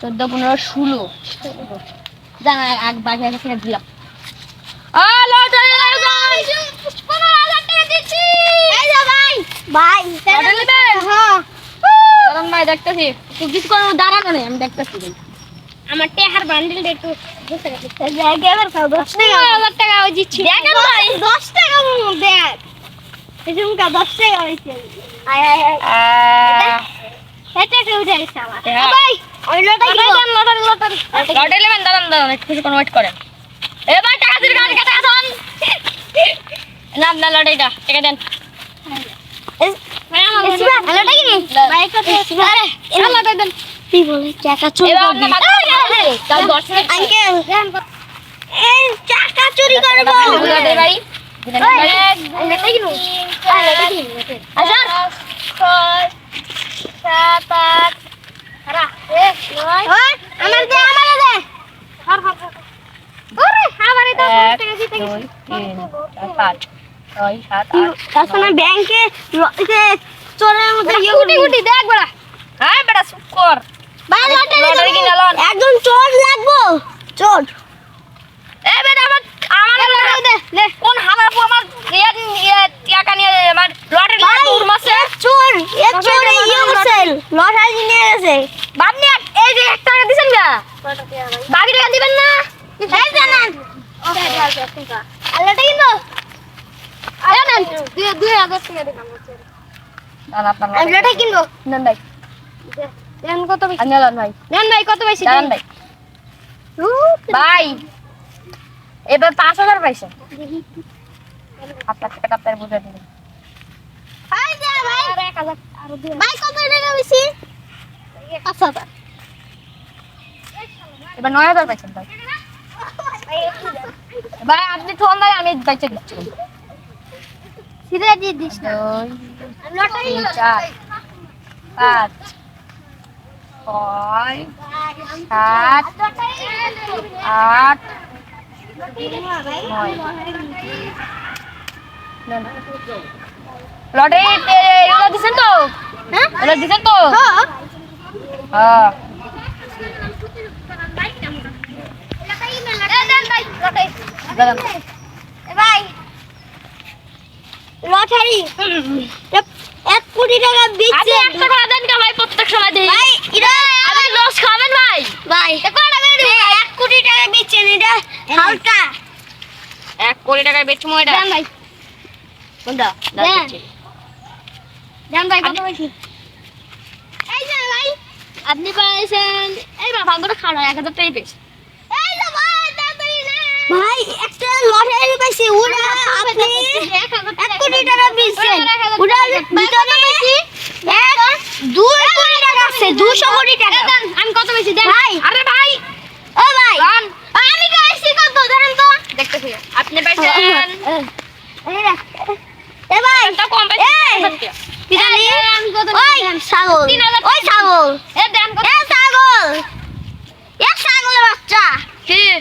চোদ্দ পনেরো ষোলো। জানা এক বাকি আছে কিনে দিলাম আমার টেহার বান্ডিলটা একটু দশ টাকা। দিচ্ছি। দশ টাকা দেখ। দশ টাকা হয়েছে। আয় আয় এটা ভাই। ওই লোটা লটারি লটারি লটারি। লটারি নেবেন দাঁড়ান দাঁড়ান একটু কিছুক্ষণ ওয়েট করেন। এবার টাকা দিন গাড়ি কাটা আসুন না না লটারিটা টাকা দেন। লোটা কি রে ভাই কত আরে না, লটারি দেন। কি বলে টাকা চুরি করবি। সাত এক নয় আমার দে আমার দে হার হার ওরে আমারে তো টাকা দিতে দুই, পাঁচ, ছয়, সাত, আট, তাছাড়া ব্যাংকে চোরের মধ্যে গুটি গুটি দেখ বেড়া হ্যাঁ বেড়া চুপ কর। একজন চোর লাগবো চোর এ বেটা আমার আমার লটারি দে লে কোন হামার পর আমার ইয়ে ইয়ে টাকা নিয়ে আমার লটারি ভাই দূর মাসে এ চোর এ চোর ইয়ে করছে লটারি নিয়ে গেছে বাপনি এই যে এক টাকা দিছেন না বাকি টাকা দিবেন না এই জানেন লটারি কিন্তু এই নেন। দুই দুই হাজার টাকা দিলাম দাঁড়ান কিন্তু নেন ভাই দেন কত বেশি নেন ভাই দেন ভাই কত বেশি দাঁড়ান ভাই ভাই এবার পাঁচ হাজার পাইছেন আপনার টাকাটা আপনার বুঝে দিন ভাই দে ভাই ভাই কত টাকা বেশি পাঁচ হাজার এবার নয় হাজার পাইছেন ভাই ভাই আপনি ফোন ভাই আমি বেঁচে দিচ্ছি। সিধা দিয়ে দিস না। লটারি চার পাঁচ ছয় সাত আট লটারি এগুলো দিচ্ছেন তো? হ্যাঁ? এগুলো দিচ্ছেন তো? হ্যাঁ হ্যাঁ দাঁড়ান। ভাই লটারি। এক কোটি টাকা আপনি দেন কে ভাই প্রত্যেক সময় দিই। ভাই এটা আপনি লস খাবেন ভাই। ভাই এক কোটি টাকা দিচ্ছেন এটা হালকা। এক কোটি টাকায় বেচমো এটা? দেন ভাই। কোনটা দেন। দেন ভাই কত আপনি- বেশি এই যে ভাই আপনি পাইছেন এই বা ভাগ্যটা খারাপ এক হাজার টাকাই পেয়েছি এই যে ভাই তাড়াতাড়ি নেন ভাই একটা লটারি পাইছি ওরা আপনি এক কোটি টাকা দিচ্ছেন ওরা ভিতরে এক দুই কোটি টাকা আছে দুশো কোটি টাকা আমি কত বেশি দেন ভাই আরে ভাই ও ভাই দান আমি পাইছি কত জানেন তো দেখতেছি আপনি পাইছেন। এ ভাই এটা কম জানি আমি কত ওই ছাগল ওই দেন ছাগল